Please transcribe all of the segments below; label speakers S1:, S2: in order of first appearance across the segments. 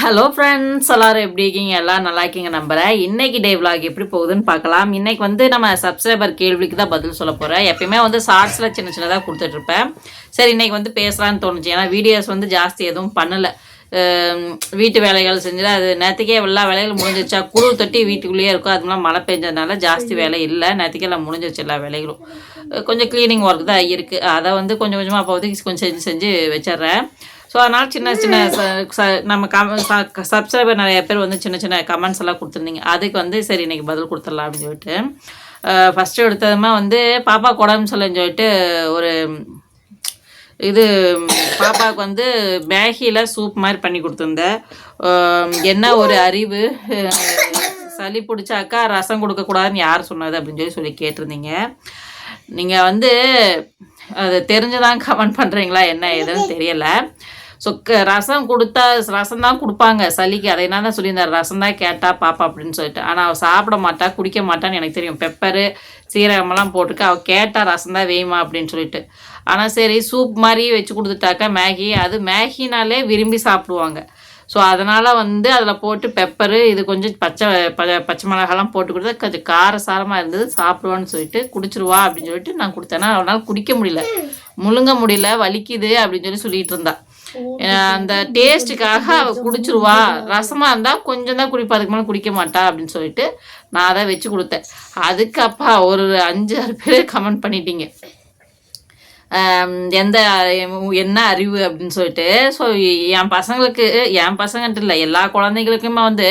S1: Hello friends எல்லாரும் எப்படி இருக்கீங்க? எல்லாம் நல்லா இருக்கீங்க நம்புகிறேன் இன்னைக்கு டே vlog எப்படி போகுதுன்னு பார்க்கலாம். இன்னைக்கு வந்து நம்ம சப்ஸ்கிரைபர் கேள்விக்கு தான் பதில் சொல்ல போகிறேன் எப்பயுமே வந்து ஷார்ட்ஸில் சின்ன சின்னதாக கொடுத்துட்ருப்பேன் சரி இன்னைக்கு வந்து பேசலாம்னு தோணுச்சு. ஏன்னா வீடியோஸ் வந்து ஜாஸ்தி எதுவும் பண்ணலை. வீட்டு வேலைகள் செஞ்சுட்டு அது நேற்றுக்கே எல்லா வேலைகளும் முடிஞ்சிருச்சா? குழு தொட்டி வீட்டுக்குள்ளேயே இருக்கும். அதுலாம் மழை பெஞ்சதுனால ஜாஸ்தி வேலை இல்லை. நேற்றுக்கே எல்லாம் முடிஞ்சிருச்சு எல்லா வேலைகளும். கொஞ்சம் க்ளீனிங் ஒர்க் தான் இருக்குது அதை வந்து கொஞ்சம் கொஞ்சமாக அப்போதைக்கு கொஞ்சம் செஞ்சு செஞ்சு வச்சிடுறேன். ஸோ அதனால் சின்ன சின்ன நம்ம கம சப்ஸ்கிரைபர் நிறைய பேர் வந்து சின்ன சின்ன கமெண்ட்ஸ் எல்லாம் கொடுத்துருந்தீங்க. அதுக்கு வந்து சரி இன்றைக்கி பதில் கொடுத்துடலாம் அப்படின்னு சொல்லிட்டு. ஃபஸ்ட்டு எடுத்ததுமா வந்து பாப்பா உடம்பு சொல்லுன்னு சொல்லிட்டு ஒரு இது பாப்பாவுக்கு வந்து மேகியில் சூப் மாதிரி பண்ணி கொடுத்துருந்தேன் என்ன ஒரு அறிவு? சளி பிடிச்சாக்கா ரசம் கொடுக்கக்கூடாதுன்னு யார் சொன்னது அப்படின்னு சொல்லி சொல்லி கேட்டிருந்தீங்க. நீங்கள் வந்து அது தெரிஞ்சுதான் கமெண்ட் பண்ணுறீங்களா என்ன ஏதுன்னு தெரியலை. ஸோ ரசம் கொடுத்தா ரசம் தான் கொடுப்பாங்க சளிக்கு. அதை என்ன தான் சொல்லியிருந்தார்? ரசம் தான் கேட்டா பாப்பா அப்படின்னு சொல்லிட்டு. ஆனால் அவள் சாப்பிட மாட்டா குடிக்க மாட்டான்னு எனக்கு தெரியும். பெப்பரு சீரகமெல்லாம் போட்டுருக்கு. அவள் கேட்டா ரசம் தான் வேயுமா அப்படின்னு சொல்லிட்டு. ஆனால் சரி சூப் மாதிரி வச்சு கொடுத்துட்டாக்கா மேகி. அது மேகினாலே விரும்பி சாப்பிடுவாங்க. ஸோ அதனால் வந்து அதில் போட்டு பெப்பரு இது கொஞ்சம் பச்சை ப- பச்சை மிளகாலாம் போட்டு கொடுத்தா கொஞ்சம் காரசாரமாக இருந்தது. சாப்பிடுவான்னு சொல்லிட்டு குடிச்சிருவா அப்படின்னு சொல்லிட்டு நான் கொடுத்தேன்னா அவனால் குடிக்க முடியல. முழுங்க முடியல வலிக்குது அப்படின்னு சொல்லி சொல்லிட்டு இருந்தாள் அந்த டேஸ்ட்டுக்காக அவ குடிச்சிருவா. ரசமா இருந்தா கொஞ்சம் தான் குடிப்பா அதுக்கு மேலே குடிக்க மாட்டா அப்படின்னு சொல்லிட்டு நான் அதை வச்சு கொடுத்தேன். அதுக்கு அப்பா ஒரு அஞ்சு ஆறு பேர் கமெண்ட் பண்ணிட்டீங்க. எந்த என்ன அறிவு அப்படின்னு சொல்லிட்டு ஸோ என் பசங்களுக்கு என் பசங்கன்ட்டு இல்லை எல்லா குழந்தைங்களுக்குமே வந்து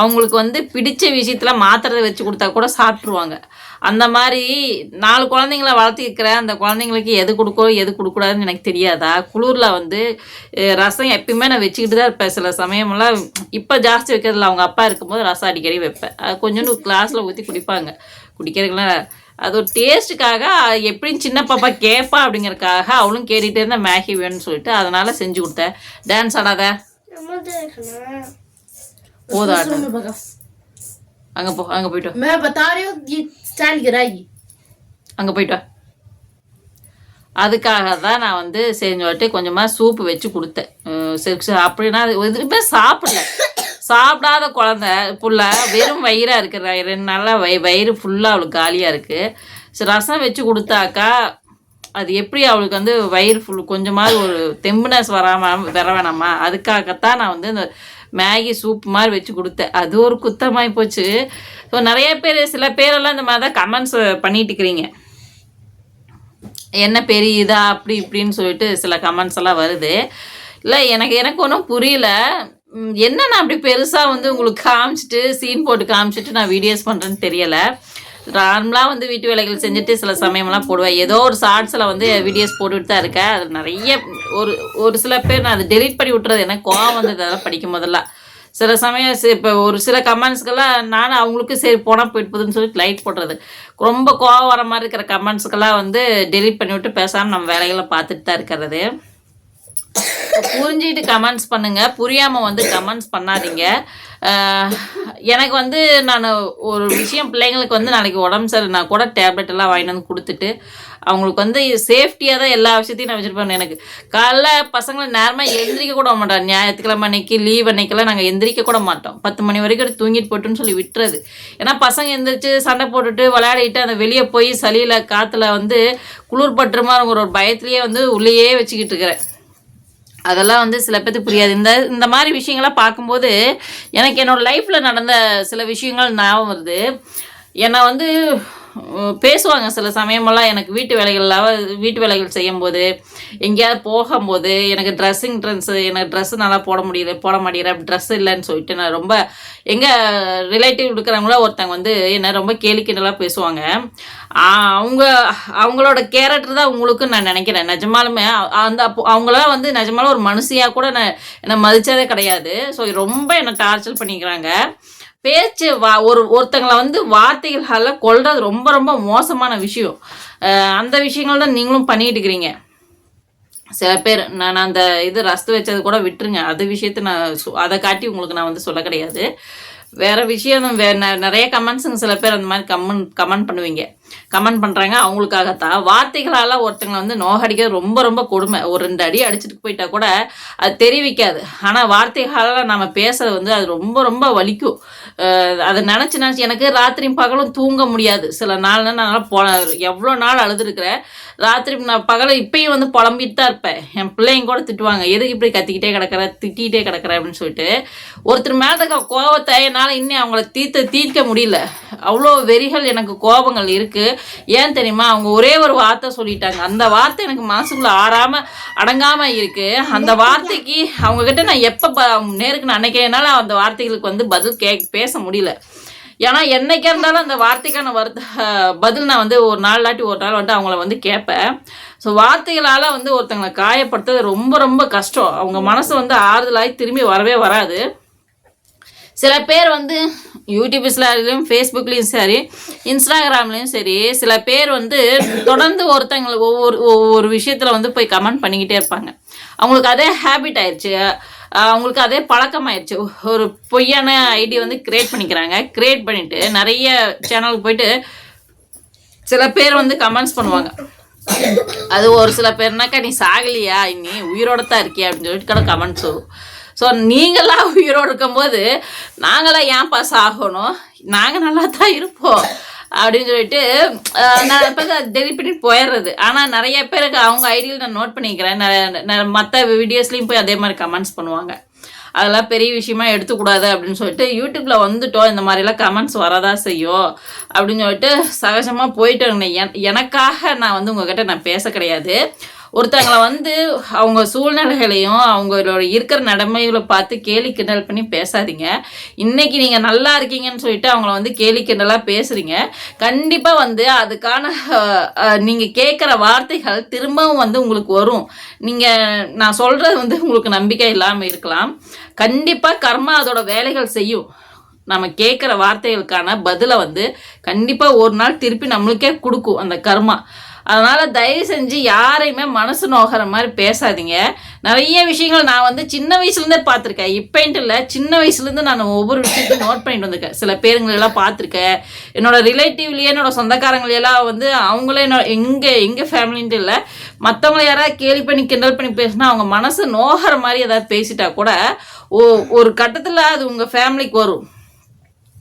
S1: அவங்களுக்கு வந்து பிடிச்ச விஷயத்துல மாத்திரத்தை வச்சு கொடுத்தா கூட சாப்பிட்ருவாங்க அந்த மாதிரி நாலு குழந்தைங்கள வளர்த்திருக்கிறேன் அந்த குழந்தைங்களுக்கு எது கொடுக்கணும் எது கொடுக்கூடாதுன்னு எனக்கு தெரியாதா? குளிரில் வந்து ரசம் எப்பயுமே நான் வச்சுக்கிட்டு தான் இருப்பேன். சில சமயமெல்லாம் இப்போ ஜாஸ்தி வைக்கிறதுல அவங்க அப்பா இருக்கும்போது ரசம் அடிக்கடி வைப்பேன். அது கொஞ்சோண்டு கிளாஸில் ஊற்றி குடிப்பாங்க. குடிக்கிறதுக்குலாம் அது ஒரு டேஸ்ட்டுக்காக எப்படின்னு சின்ன பாப்பா கேட்பா அப்படிங்கிறக்காக அவளும் கேட்டுகிட்டே இருந்தா மேகி வேணும்னு சொல்லிட்டு அதனால் செஞ்சு கொடுத்தேன் டான்ஸ் ஆடாத.
S2: போதா
S1: அங்கே போ அங்கே
S2: போயிட்டோம்
S1: அங்கே போயிட்டோம் அதுக்காக தான் நான் வந்து செஞ்சு வாட்டி கொஞ்சமாக சூப்பு வச்சு கொடுத்தேன். சரி அப்படின்னா அது எதுவுமே சாப்பிடல. சாப்பிடாத குழந்தை புள்ள வெறும் வயிறாக இருக்கிற ரெண்டு நாளாக வய வயிறு ஃபுல்லாக அவளுக்கு காலியாக இருக்குது ரசம் வச்சு கொடுத்தாக்கா அது எப்படி அவளுக்கு வந்து வயிறு ஃபுல் கொஞ்சமாவது ஒரு தெம்புனஸ் வராமல் வர வேணாமா? அதுக்காகத்தான் நான் வந்து இந்த மேகி சூப் மாதிரி வச்சு கொடுத்தேன். அது ஒரு குத்தமாகி போச்சு. ஸோ நிறைய பேர் சில பேரெல்லாம் இந்த மாதிரி தான் கமெண்ட்ஸ் பண்ணிட்டு இருக்கிறீங்க. என்ன பெரிய இதா அப்படி இப்படின்னு சொல்லிட்டு சில கமெண்ட்ஸ் எல்லாம் வருது. இல்லை எனக்கு எனக்கு ஒன்றும் புரியல. என்ன நான் அப்படி பெருசாக வந்து உங்களுக்கு காமிச்சிட்டு சீன் போட்டு காமிச்சிட்டு நான் வீடியோஸ் பண்ணுறேன்னு தெரியலை. நார்மலாக வந்து வீட்டு வேலைகள் செஞ்சுட்டு சில சமயம்லாம் போடுவேன். ஏதோ ஒரு ஷார்ட்ஸில் வந்து வீடியோஸ் போட்டுட்டு தான் இருக்கேன். அது நிறைய ஒரு ஒரு சில பேர் நான் அதை டெலீட் பண்ணி விட்டுறது எனக்கு கோவம் வந்தது அதெல்லாம் படிக்கும் போதெல்லாம். சில சமயம் இப்போ ஒரு சில கமெண்ட்ஸ்க்கெல்லாம் நானும் அவங்களுக்கு சரி போனால் போயிட்டு போதுன்னு சொல்லிட்டு லைட் போடுறது. ரொம்ப கோவம் வர மாதிரி இருக்கிற கமெண்ட்ஸுக்கெல்லாம் வந்து டெலீட் பண்ணி விட்டு பேசாமல் நம்ம வேலைகளை பார்த்துட்டு தான் இருக்கிறது. புரிஞ்சிட்டு கமெண்ட்ஸ் பண்ணுங்க. புரியாம வந்து கமெண்ட்ஸ் பண்ணாதீங்க. எனக்கு வந்து நான் ஒரு விஷயம் பிள்ளைங்களுக்கு வந்து நாளைக்கு உடம்பு சரியில்லைனா கூட டேப்லெட் எல்லாம் வாங்கிட்டு வந்து கொடுத்துட்டு அவங்களுக்கு வந்து சேஃப்டியாக தான் எல்லா விஷயத்தையும் நான் வச்சுருப்பேன். எனக்கு காலைல பசங்களை நேரமாக எந்திரிக்க கூட மாட்டோம் ஞாயிற்றுக்கிழமை அன்னைக்கு லீவ் அன்னைக்கெல்லாம் நாங்கள் எந்திரிக்க கூட மாட்டோம். பத்து மணி வரைக்கும் எடுத்து தூங்கிட்டு போட்டுன்னு சொல்லி விட்டுறது. ஏன்னா பசங்க எந்திரிச்சு சண்டை போட்டுட்டு விளையாடிட்டு அந்த வெளியே போய் சளியில் காற்றுல வந்து குளிர் பட்டுருமாங்கிற ஒரு பயத்துலேயே வந்து உள்ளேயே வச்சுக்கிட்டு இருக்கிறேன். அதெல்லாம் வந்து சில பேருக்கு புரியாது. இந்த இந்த மாதிரி விஷயங்கள்லாம் பார்க்கும்போது எனக்கு என்னோட லைஃப்பில் நடந்த சில விஷயங்கள் ஞாபகம் வருது. என்னை வந்து பேசுவாங்க சில சமயமெல்லாம் எனக்கு வீட்டு வேலைகள்லாம் வீட்டு வேலைகள் செய்யும்போது எங்கேயாவது போகும்போது எனக்கு ட்ரெஸ்ஸிங் ட்ரெஸ்ஸு எனக்கு ட்ரெஸ்ஸு நல்லா போட முடியல போட மாட்டேங்கிற ட்ரெஸ் இல்லைன்னு சொல்லிட்டு நான் ரொம்ப எங்கள் ரிலேட்டிவ் இருக்கிறவங்கள ஒருத்தங்க வந்து என்னை ரொம்ப கேலி கிண்டலாக பேசுவாங்க. அவங்க அவங்களோட கேரக்டர் தான் உங்களுக்கு நான் நினைக்கிறேன். நிஜமாலுமே அந்த அப்போ அவங்களாம் வந்து நிஜமாலும் ஒரு மனுஷியாக கூட நான் என்னை மதித்ததே கிடையாது. ஸோ ரொம்ப என்னை டார்ச்சர் பண்ணிக்கிறாங்க. பேச்சு வா ஒரு ஒருத்தங்களை வந்து வார்த்தைகளால் கொல்றது ரொம்ப ரொம்ப மோசமான விஷயம். அந்த விஷயங்கள் தான் நீங்களும் பண்ணிட்டு இருக்கிறீங்க. சில பேர் நான் அந்த இது ரஸ்து வச்சது கூட விட்டுருங்க. அது விஷயத்தை நான் அதை காட்டி உங்களுக்கு நான் வந்து சொல்ல கிடையாது. வேற விஷயம் வே நிறைய கமெண்ட்ஸுங்க சில பேர் அந்த மாதிரி கமெண்ட் கமெண்ட் பண்ணுவீங்க. கமெண்ட் பண்ணுறாங்க அவங்களுக்காகத்தான். வார்த்தைகளால் ஒருத்தங்களை வந்து நோகடிக்கிறது ரொம்ப ரொம்ப கொடுமை. ஒரு ரெண்டு அடி அடிச்சுட்டு போயிட்டா கூட அது தெரிவிக்காது. ஆனால் வார்த்தைகளால் நம்ம பேசுறது வந்து அது ரொம்ப ரொம்ப வலிக்கும். அதை நினச்சி நினச்சி எனக்கு ராத்திரியும் பகலும் தூங்க முடியாது. சில நாள்னா நான் பொ எவ்வளோ நாள் அழுதுருக்கிறேன். ராத்திரி நான் பகலை இப்பயும் வந்து புலம்பிட்டு தான் இருப்பேன். என் பிள்ளைங்க கூட திட்டுவாங்க எதுக்கு இப்படி கத்திக்கிட்டே கிடக்குற? திட்டிகிட்டே கிடக்குற? அப்படின்னு சொல்லிட்டு. ஒருத்தர் மேலே இருக்க கோவத்தை என்னால் இன்னும் அவங்கள தீர்த்த தீர்க்க முடியல. அவ்வளோ வெறிகள் எனக்கு கோபங்கள் இருக்குது ஏன் தெரியுமா? அவங்க ஒரே ஒரு வார்த்தை சொல்லிட்டாங்க. அந்த வார்த்தை எனக்கு மனசுக்குள்ள ஆறாமல் அடங்காமல் இருக்குது அந்த வார்த்தைக்கு அவங்கக்கிட்ட நான் எப்போ ப நேருக்கு நான் அந்த வார்த்தைகளுக்கு வந்து பதில் கே பேச முடியல. ஏன்னா என்னைக்கா இருந்தாலும் அந்த வார்த்தைக்கான வருத்த பதில் நான் வந்து ஒரு நாள் இல்லாட்டி ஒரு நாள் வந்து அவங்கள வந்து கேட்பேன். ஸோ வார்த்தைகளால் வந்து ஒருத்தங்களை காயப்படுத்துறது ரொம்ப ரொம்ப கஷ்டம். அவங்க மனசு வந்து ஆறுதலாகி திரும்பி வரவே வராது. சில பேர் வந்து யூடியூப்ஸ்லையும் ஃபேஸ்புக்லேயும் சரி இன்ஸ்டாகிராம்லேயும் சரி சில பேர் வந்து தொடர்ந்து ஒருத்தங்களை ஒவ்வொரு ஒவ்வொரு விஷயத்தில் வந்து போய் கமெண்ட் பண்ணிக்கிட்டே இருப்பாங்க. அவங்களுக்கு அதே ஹேபிட் ஆயிடுச்சு அவங்களுக்கு அதே பழக்கமாயிடுச்சு ஒரு பொய்யான ஐடி வந்து கிரியேட் பண்ணிக்கிறாங்க. கிரியேட் பண்ணிட்டு நிறைய சேனலுக்கு போயிட்டு சில பேர் வந்து கமெண்ட்ஸ் பண்ணுவாங்க. அது ஒரு சில பேர்னாக்கா நீ சாகலியா? நீ உயிரோட தான் இருக்கியா? அப்படின்னு சொல்லிட்டு கூட கமெண்ட்ஸ் வரும். ஸோ நீங்களாம் உயிரோடு இருக்கும்போது நாங்களாம் ஏன்ப்பா சாகணும்? நாங்கள் நல்லா தான் இருப்போம். அப்படின்னு சொல்லிட்டு நான் இப்போ டெலிட் பண்ணிட்டு போயிடுறது. ஆனால் நிறைய பேருக்கு அவங்க ஐடியில் நான் நோட் பண்ணிக்கிறேன். மற்ற வீடியோஸ்லேயும் போய் அதே மாதிரி கமெண்ட்ஸ் பண்ணுவாங்க. அதெல்லாம் பெரிய விஷயமா எடுத்துக்கூடாது அப்படின்னு சொல்லிட்டு யூடியூப்பில் வந்துட்டோம் இந்த மாதிரிலாம் கமெண்ட்ஸ் வரதா செய்யும் அப்படின்னு சொல்லிட்டு சகஜமாக போயிட்டு என் எனக்காக நான் வந்து உங்ககிட்ட நான் பேச கிடையாது. ஒருத்தங்களை வந்து அவங்க சூழ்நிலைகளையும் அவங்களோட இருக்கிற நடைமைகளை பார்த்து கேலி கிண்டல் பண்ணி பேசாதீங்க. இன்னைக்கு நீங்கள் நல்லா இருக்கீங்கன்னு சொல்லிட்டு அவங்கள வந்து கேலி கிண்டலாக பேசுகிறீங்க கண்டிப்பாக வந்து அதுக்கான நீங்கள் கேட்குற வார்த்தைகள் திரும்பவும் வந்து உங்களுக்கு வரும். நீங்கள் நான் சொல்கிறது வந்து உங்களுக்கு நம்பிக்கை இல்லாமல் இருக்கலாம். கண்டிப்பாக கர்மா அதோட வேலைகள் செய்யும். நம்ம கேட்குற வார்த்தைகளுக்கான பதிலை வந்து கண்டிப்பாக ஒரு நாள் திருப்பி நம்மளுக்கே கொடுக்கும் அந்த கர்மா. அதனால் தயவு செஞ்சு யாரையுமே மனசு நோகிற மாதிரி பேசாதீங்க. நிறைய விஷயங்கள் நான் வந்து சின்ன வயசுலேருந்தே பார்த்துருக்கேன். இப்போன்ட்டு இல்லை சின்ன வயசுலேருந்து நான் ஒவ்வொரு விஷயத்தையும் நோட் பண்ணிட்டு வந்திருக்கேன். சில பேருங்களெல்லாம் பார்த்துருக்கேன். என்னோடய ரிலேட்டிவ்லேயே என்னோட சொந்தக்காரங்களெல்லாம் வந்து அவங்களே என்னோட எங்கள் எங்கள் ஃபேமிலின்ட்டு இல்லை மற்றவங்கள யாராவது கேலி பண்ணி கிண்டல் பண்ணி பேசினா அவங்க மனசு நோகிற மாதிரி ஏதாவது பேசிட்டா கூட ஓ ஒரு கட்டத்தில் அது உங்கள் ஃபேமிலிக்கு வரும்.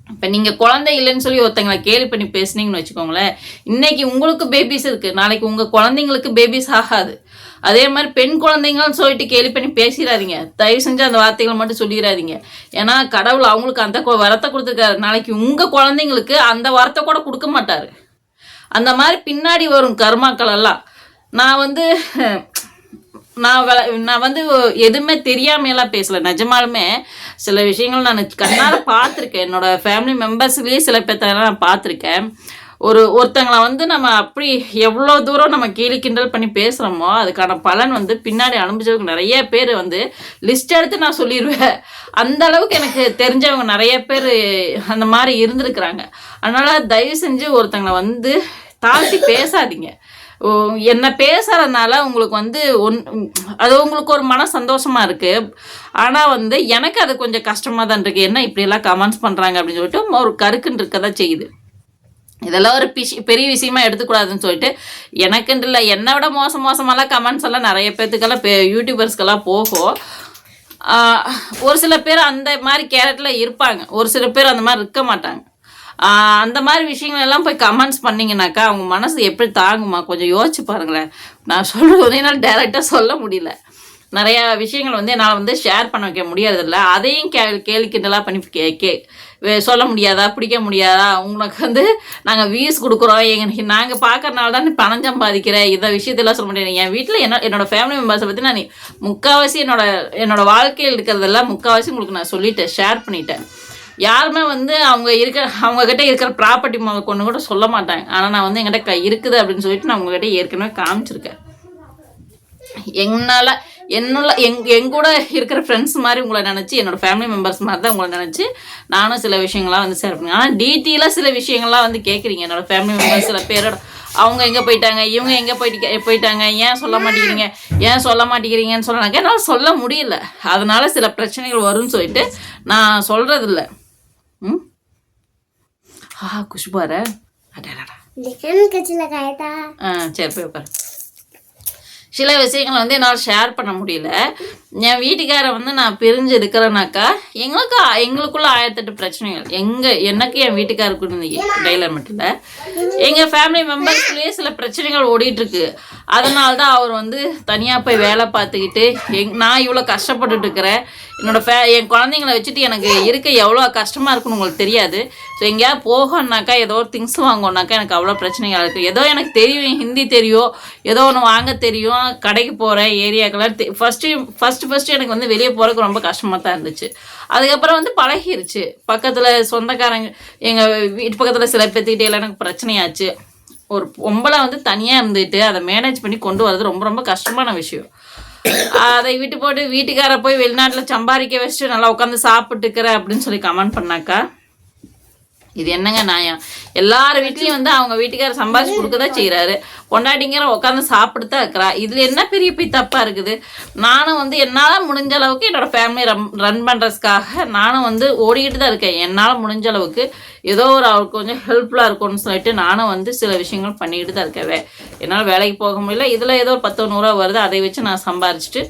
S1: இப்போ நீங்கள் குழந்தை இல்லைன்னு சொல்லி ஒருத்தங்களை கேலி பண்ணி பேசுனீங்கன்னு வச்சுக்கோங்களேன் இன்னைக்கு உங்களுக்கு பேபிஸ் இருக்குது நாளைக்கு உங்கள் குழந்தைங்களுக்கு பேபிஸ் ஆகாது. அதே மாதிரி பெண் குழந்தைங்கன்னு சொல்லிட்டு கேலி பண்ணி பேசிடாதீங்க. தயவு செஞ்சு அந்த வார்த்தைகளை மட்டும் சொல்லிடாதீங்க. ஏன்னா கடவுள் அவங்களுக்கு அந்த வரத்தை கொடுத்துருக்காரு. நாளைக்கு உங்கள் குழந்தைங்களுக்கு அந்த வரத்தை கூட கொடுக்க மாட்டார். அந்த மாதிரி பின்னாடி வரும் கர்மாக்கள் எல்லாம். நான் வந்து நான் வ- நான் வந்து எதுவுமே தெரியாமையெல்லாம் பேசலை. நிஜமாலுமே சில விஷயங்கள் நான் கண்ணால் பார்த்துருக்கேன். என்னோட ஃபேமிலி மெம்பர்ஸ்லேயே சில பேர்த்தெல்லாம் நான் பார்த்துருக்கேன். ஒரு ஒருத்தங்களை வந்து நம்ம அப்படி எவ்வளோ தூரம் நம்ம கீழே கிண்டல் பண்ணி பேசுகிறோமோ அதுக்கான பலன் வந்து பின்னாடி அனுபவிச்சவங்க நிறைய பேர் வந்து லிஸ்ட் எடுத்து நான் சொல்லிடுவேன் அந்த அளவுக்கு எனக்கு தெரிஞ்சவங்க நிறைய பேர் அந்த மாதிரி இருந்திருக்கிறாங்க. அதனால் தயவு செஞ்சு ஒருத்தங்களை வந்து தாழ்த்தி பேசாதீங்க. என்ன பேசுறதுனால உங்களுக்கு வந்து ஒன் அது உங்களுக்கு ஒரு மன சந்தோஷமா இருக்கு. ஆனால் வந்து எனக்கு அது கொஞ்சம் கஷ்டமா தான் இருக்கு. என்ன இப்படியெல்லாம் கமெண்ட்ஸ் பண்றாங்க அப்படின்னு சொல்லிட்டு ஒரு கருக்குன்னு இருக்க தான் செய்யுது. இதெல்லாம் ஒரு பிஷ் பெரிய விஷயமா எடுத்துக்கூடாதுன்னு சொல்லிட்டு எனக்குன்ட்டு இல்லை என்னை விட மோசம் மோசமெல்லாம் கமெண்ட்ஸ் எல்லாம் நிறைய பேர்த்துக்கெல்லாம் பே யூடியூபர்ஸ்க்கெல்லாம் போகும். ஒரு சில பேர் அந்த மாதிரி கேரக்டரில் இருப்பாங்க. ஒரு சில பேர் அந்த மாதிரி இருக்க மாட்டாங்க. அந்த மாதிரி விஷயங்கள் எல்லாம் போய் கமெண்ட்ஸ் பண்ணீங்கன்னாக்கா அவங்க மனசு எப்படி தாங்குமா? கொஞ்சம் யோசிச்சு பாருங்களேன். நான் சொல்கிறது வந்து என்னால் டைரெக்டாக சொல்ல முடியல. நிறையா விஷயங்கள் வந்து என்னால் வந்து ஷேர் பண்ண வைக்க முடியறதில்ல. அதையும் கே கேள்வி கிண்டலாக பண்ணி கே கே சொல்ல முடியாதா? பிடிக்க முடியாதா? உங்களுக்கு வந்து நாங்கள் வியூஸ் கொடுக்குறோம். எங்களுக்கு நாங்கள் பார்க்கறனால தான் பணம் சம்பாதிக்கிறேன் இதை விஷயத்தெல்லாம் சொல்ல முடியாது. என் வீட்டில் என்ன என்னோடய ஃபேமிலி மெம்பர்ஸை பற்றி நான் முக்கால்வாசி என்னோட என்னோடய வாழ்க்கையில் இருக்கிறதெல்லாம் முக்கால்வாசி உங்களுக்கு நான் சொல்லிட்டேன் ஷேர் பண்ணிட்டேன். யாருமே வந்து அவங்க இருக்கிற அவங்கக்கிட்ட இருக்கிற ப்ராப்பர்ட்டி கொண்டு கூட சொல்ல மாட்டாங்க. ஆனால் நான் வந்து எங்கிட்ட க- இருக்குது அப்படின்னு சொல்லிட்டு நான் உங்ககிட்ட ஏற்கனவே காமிச்சிருக்கேன். என்னால் என்னுள்ள எங் என் கூட இருக்கிற ஃப்ரெண்ட்ஸ் மாதிரி உங்களை நினச்சி என்னோட ஃபேமிலி மெம்பர்ஸ் மாதிரி தான் உங்களை நினச்சி நானும் சில விஷயங்கள்லாம் வந்து ஷேர் பண்ணுவேன் ஆனால் டீட்டெயிலாக சில விஷயங்கள்லாம் வந்து கேட்குறீங்க என்னோட ஃபேமிலி மெம்பர்ஸ் சில பேரோட அவங்க எங்கே போயிட்டாங்க? இவங்க எங்கே போயிட்டு போயிட்டாங்க? ஏன் சொல்ல மாட்டேங்கிறீங்க? ஏன் சொல்ல மாட்டேங்கிறீங்கன்னு சொன்னாங்க என்னால் சொல்ல முடியல. அதனால் சில பிரச்சனைகள் வரும்னு சொல்லிட்டு நான் சொல்கிறதில்ல
S3: கண் கட்சியில் காயத்தா
S1: ஆ சரி போய் உட்காரு சில விஷயங்களை வந்து என்னால் ஷேர் பண்ண முடியல. என் வீட்டுக்காரை வந்து நான் பிரிஞ்சு இருக்கிறேனாக்கா எங்களுக்கு எங்களுக்குள்ள ஆயிரத்தெட்டு பிரச்சனைகள். எங்க எனக்கு என் வீட்டுக்காருக்கு இருந்த டைலர் மட்டும் இல்லை. எங்கள் ஃபேமிலி மெம்பர்ஸ்குள்ளேயே சில பிரச்சனைகள் ஓடிட்டு இருக்கு அதனால தான் அவர் வந்து தனியாக போய் வேலை பார்த்துக்கிட்டு எங் நான் இவ்வளோ கஷ்டப்பட்டுட்டு இருக்கிறேன். என்னோட ஃபே என் குழந்தைங்கள வச்சுட்டு எனக்கு இருக்க எவ்வளோ கஷ்டமாக இருக்குன்னு உங்களுக்கு தெரியாது. ஸோ எங்கேயாவது போகணுனாக்கா ஏதோ ஒரு திங்ஸ் வாங்கணுன்னாக்கா எனக்கு அவ்வளோ பிரச்சனைகள் இருக்குது ஏதோ எனக்கு தெரியும் ஹிந்தி தெரியும் ஏதோ ஒன்று வாங்க தெரியும் கடைக்கு போகிறேன் ஏரியாக்கெல்லாம் ஃபஸ்ட்டு ஃபஸ்ட்டு ஃபஸ்ட்டு எனக்கு வந்து வெளியே போகிறதுக்கு ரொம்ப கஷ்டமாக தான் இருந்துச்சு. அதுக்கப்புறம் வந்து பழகிருச்சு. பக்கத்தில் சொந்தக்காரங்க எங்கள் வீட்டு பக்கத்தில் சில பேர்த்துக்கிட்டே எல்லாம் எனக்கு பிரச்சனையாச்சு. ஒரு பொம்பளை வந்து தனியாக இருந்துட்டு அதை மேனேஜ் பண்ணி கொண்டு வர்றது ரொம்ப ரொம்ப கஷ்டமான விஷயம். அதை விட்டு போட்டு வீட்டுக்கார போய் வெளிநாட்டில் சம்பாதிக்க வச்சுட்டு நல்லா உட்காந்து சாப்பிட்டுக்கிற அப்படின்னு சொல்லி கமெண்ட் பண்ணாக்கா இது என்னங்க நியாயம்? எல்லார் வீட்லேயும் வந்து அவங்க வீட்டுக்காரர் சம்பாதிச்சு கொடுக்க தான் செய்கிறாரு பொண்டாட்டிங்கிற உட்காந்து சாப்பிட்டு தான் இருக்கிறா. இதில் என்ன பெரிய போய் தப்பாக இருக்குது? நானும் வந்து என்னால் முடிஞ்ச அளவுக்கு என்னோடய ஃபேமிலி ரன் ரன் பண்ணுறதுக்காக நானும் வந்து ஓடிக்கிட்டு தான் இருக்கேன். என்னால் முடிஞ்ச அளவுக்கு ஏதோ ஒரு அவருக்கு கொஞ்சம் ஹெல்ப்ஃபுல்லாக இருக்கும்னு சொல்லிட்டு நானும் வந்து சில விஷயங்கள் பண்ணிக்கிட்டு தான் இருக்கவே என்னால் வேலைக்கு போக முடியல. இதில் ஏதோ ஒரு பத்து நூறுரூவா வருது. அதை வச்சு நான் சம்பாரிச்சிட்டு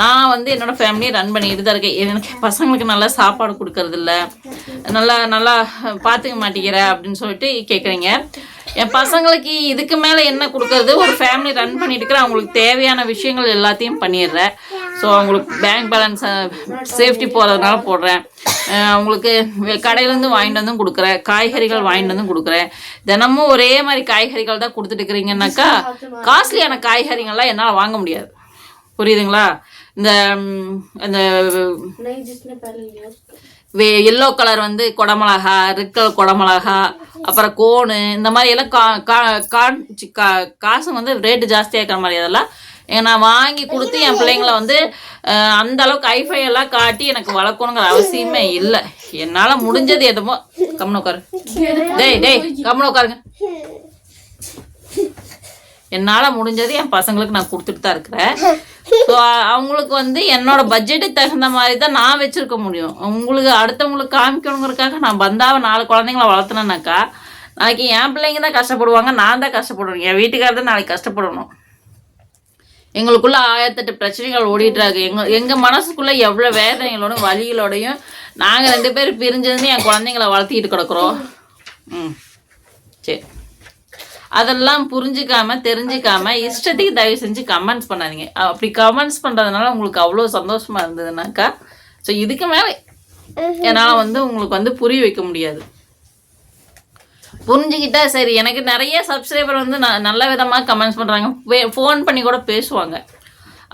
S1: நான் வந்து என்னோடய ஃபேமிலியை ரன் பண்ணிக்கிட்டு தான் இருக்கேன். எனக்கு பசங்களுக்கு நல்லா சாப்பாடு கொடுக்கறதில்ல. நல்லா நல்லா பார்த்துக்க மாட்டேங்கிற அப்படின்னு சொல்லிட்டு கேட்குறீங்க என் பசங்களுக்கு இதுக்கு மேலே என்ன கொடுக்கறது? ஒரு ஃபேமிலி ரன் பண்ணிட்டு இருக்கிற அவங்களுக்கு தேவையான விஷயங்கள் எல்லாத்தையும் பண்ணிடுறேன். ஸோ அவங்களுக்கு பேங்க் பேலன்ஸ் சேஃப்டி போகிறதுனால போடுறேன். அவங்களுக்கு கடையிலேருந்து வாங்கிட்டு வந்தும் கொடுக்குறேன். காய்கறிகள் வாங்கிட்டு வந்தும் கொடுக்குறேன். தினமும் ஒரே மாதிரி காய்கறிகள் தான் கொடுத்துட்டு இருக்கிறீங்கன்னாக்கா காஸ்ட்லியான காய்கறிகள்லாம் என்னால் வாங்க முடியாது. புரியுதுங்களா? இந்த
S2: இந்த
S1: வே எல்லோ கலர் வந்து குடமிளகா ரெட் குடமிளகா அப்புறம் கோனு இந்த மாதிரி எல்லாம் கா கா காஞ்சி கா காசு வந்து ரேட்டு ஜாஸ்தியாக இருக்கிற மாதிரி அதெல்லாம் நான் வாங்கி கொடுத்து என் பிள்ளைங்கள வந்து அந்த அளவுக்கு ஐஃபை எல்லாம் காட்டி எனக்கு வளர்க்கணுங்கிற அவசியமே இல்லை. என்னால் முடிஞ்சது எதுமோ. கம்னு உட்காரு. டேய் டேய் கம்மன் உட்காருங்க. என்னால் முடிஞ்சது என் பசங்களுக்கு நான் கொடுத்துட்டு தான் இருக்கிறேன். ஸோ அவங்களுக்கு வந்து என்னோட பட்ஜெட்டுக்கு தகுந்த மாதிரி தான் நான் வச்சுருக்க முடியும். உங்களுக்கு அடுத்தவங்களுக்கு காமிக்கணுங்கிறதுக்காக நான் பந்தாவை நாலு குழந்தைங்கள வளர்த்துனேனாக்கா நாளைக்கு என் பிள்ளைங்க தான் கஷ்டப்படுவாங்க நான் தான் கஷ்டப்படணும் என் வீட்டுக்காரர் தான் நாளைக்கு கஷ்டப்படணும். எங்களுக்குள்ள ஆயிரத்தெட்டு பிரச்சனைகள் ஓடிட்டு இருக்கு. எங்க எங்க மனசுக்குள்ள எவ்வளோ வேதனைகளோடும் வழிகளோடையும் நாங்கள் ரெண்டு பேரும் பிரிஞ்சதுன்னு என் குழந்தைங்கள வளர்த்திட்டு கிடக்குறோம். ம். சரி. அதெல்லாம் புரிஞ்சுக்காம தெரிஞ்சுக்காம இஷ்டத்துக்கு தயவு செஞ்சு கமெண்ட்ஸ் பண்ணாதீங்க. அப்படி கமெண்ட்ஸ் பண்றதுனால உங்களுக்கு அவ்வளோ சந்தோஷமா இருந்ததுனாக்கா ஸோ இதுக்கு மேலே என்னால் வந்து உங்களுக்கு வந்து புரிய வைக்க முடியாது. புரிஞ்சுக்கிட்டா சரி எனக்கு நிறைய சப்ஸ்கிரைபர் வந்து ந நல்ல விதமாக கமெண்ட்ஸ் பண்ணுறாங்க ஃபோன் பண்ணி கூட பேசுவாங்க.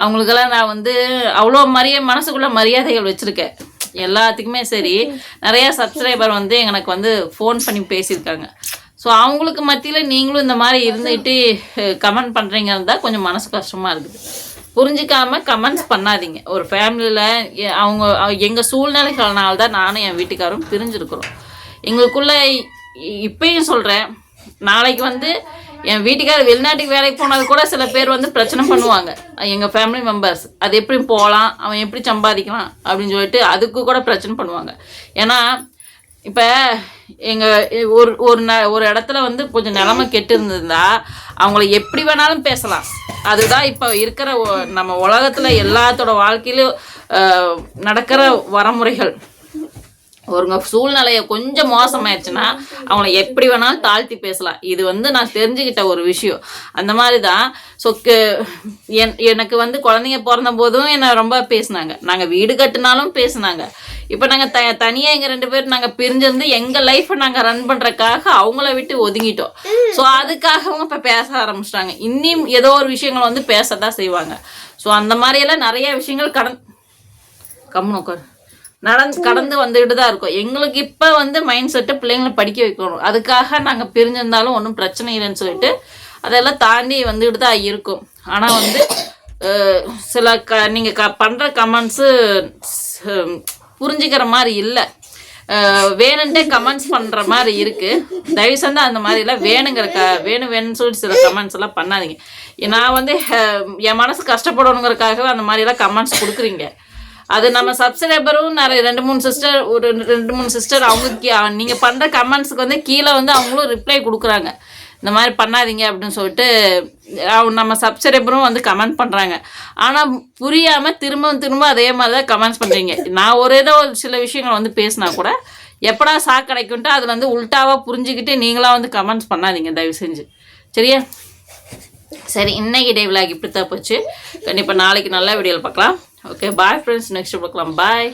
S1: அவங்களுக்கெல்லாம் நான் வந்து அவ்வளோ மரியா மனசுக்குள்ள மரியாதைகள் வச்சுருக்கேன். எல்லாத்துக்குமே சரி நிறைய சப்ஸ்கிரைபர் வந்து எனக்கு வந்து ஃபோன் பண்ணி பேசியிருக்காங்க. ஸோ அவங்களுக்கு மத்தியில் நீங்களும் இந்த மாதிரி இருந்துட்டு கமெண்ட் பண்ணுறீங்க தான் கொஞ்சம் மனசு கஷ்டமாக இருக்குது. புரிஞ்சிக்காம கமெண்ட்ஸ் பண்ணாதீங்க. ஒரு ஃபேமிலியில் அவங்க எங்கள் சூழ்நிலைகள்னால தான் நானும் என் வீட்டுக்காரும் பிரிஞ்சிருக்கிறோம். எங்களுக்குள்ள இப்பயும் சொல்கிறேன் நாளைக்கு வந்து என் வீட்டுக்காரர் வெளிநாட்டுக்கு வேலைக்கு போனது கூட சில பேர் வந்து பிரச்சனை பண்ணுவாங்க. எங்கள் ஃபேமிலி மெம்பர்ஸ் அது எப்படி போகலாம் அவன் எப்படி சம்பாதிக்கலாம் அப்படின்னு சொல்லிட்டு அதுக்கு கூட பிரச்சனை பண்ணுவாங்க. ஏன்னா இப்போ எங்கள் ஒரு ஒரு ந ஒரு இடத்துல வந்து கொஞ்சம் நிலமை கெட்டு இருந்திருந்தா அவங்கள எப்படி வேணாலும் பேசலாம். அதுதான் இப்போ இருக்கிற நம்ம உலகத்தில் எல்லாத்தோட வாழ்க்கையிலும் நடக்கிற வரமுறைகள். ஒருங்க சூழ்நிலையை கொஞ்சம் மோசமாயிருச்சுன்னா அவங்கள எப்படி வேணாலும் தாழ்த்தி பேசலாம். இது வந்து நான் தெரிஞ்சுக்கிட்ட ஒரு விஷயம். அந்த மாதிரி தான் ஸோ என் எனக்கு வந்து குழந்தைங்க பிறந்த போதும் என்னை ரொம்ப பேசுனாங்க. நாங்கள் வீடு கட்டினாலும் பேசுனாங்க. இப்போ நாங்கள் த தனியாக எங்கள் ரெண்டு பேரும் நாங்கள் பிரிஞ்சிருந்து எங்கள் லைஃப்பை நாங்கள் ரன் பண்ணுறக்காக அவங்கள விட்டு ஒதுங்கிட்டோம். ஸோ அதுக்காகவும் இப்போ பேச ஆரம்பிச்சிட்டாங்க. இன்னும் ஏதோ ஒரு விஷயங்கள் வந்து பேச தான் செய்வாங்க. ஸோ அந்த மாதிரியெல்லாம் நிறைய விஷயங்கள் கடன் கம்முன்னு உட்காரு. நடந்து கடந்து வந்துக்கிட்டு தான் இருக்கும். எங்களுக்கு இப்போ வந்து மைண்ட் செட்டு பிள்ளைங்களை படிக்க வைக்கணும். அதுக்காக நாங்கள் பிரிஞ்சிருந்தாலும் ஒன்றும் பிரச்சனை இல்லைன்னு சொல்லிட்டு அதெல்லாம் தாண்டி வந்துக்கிட்டு தான் இருக்கும். ஆனால் வந்து சில க நீங்கள் க பண்ணுற கமெண்ட்ஸு புரிஞ்சுக்கிற மாதிரி இல்லை. வேணுன்ட்டே கமெண்ட்ஸ் பண்ணுற மாதிரி இருக்குது தயவு செஞ்சு அந்த மாதிரிலாம் வேணுங்கிற க வேணும் வேணும்னு சொல்லிட்டு சில கமெண்ட்ஸ் எல்லாம் பண்ணாதீங்க. நான் வந்து என் மனசு கஷ்டப்படணுங்கிறதுக்காகவே அந்த மாதிரிலாம் கமெண்ட்ஸ் கொடுக்குறீங்க. அது நம்ம சப்ஸ்கிரைபரும் நிறைய ரெண்டு மூணு சிஸ்டர் ஒரு ரெண்டு மூணு சிஸ்டர் அவங்க நீங்கள் பண்ணுற கமெண்ட்ஸுக்கு வந்து கீழே வந்து அவங்களும் ரிப்ளை கொடுக்குறாங்க. இந்த மாதிரி பண்ணாதீங்க அப்படின்னு சொல்லிட்டு அவங்க நம்ம சப்ஸ்கிரைபரும் வந்து கமெண்ட் பண்ணுறாங்க ஆனால் புரியாமல் திரும்ப திரும்ப அதே மாதிரி தான் கமெண்ட்ஸ் பண்ணுறீங்க நான் ஒரு ஏதோ ஒரு சில விஷயங்கள் வந்து பேசினா கூட எப்படா சா கிடைக்கும்ட்டு அதில் வந்து உல்ட்டாவாக புரிஞ்சுக்கிட்டு நீங்களாக வந்து கமெண்ட்ஸ் பண்ணாதீங்க தயவு செஞ்சு. சரியா? சரி இன்னைக்கு டே விலாக் இப்படி தான் போச்சு. கண்டிப்பாக நாளைக்கு நல்ல வீடியோவில் பார்க்கலாம். ஓகே பாய் ஃப்ரெண்ட்ஸ் நெக்ஸ்ட் பார்க்கலாம் பாய்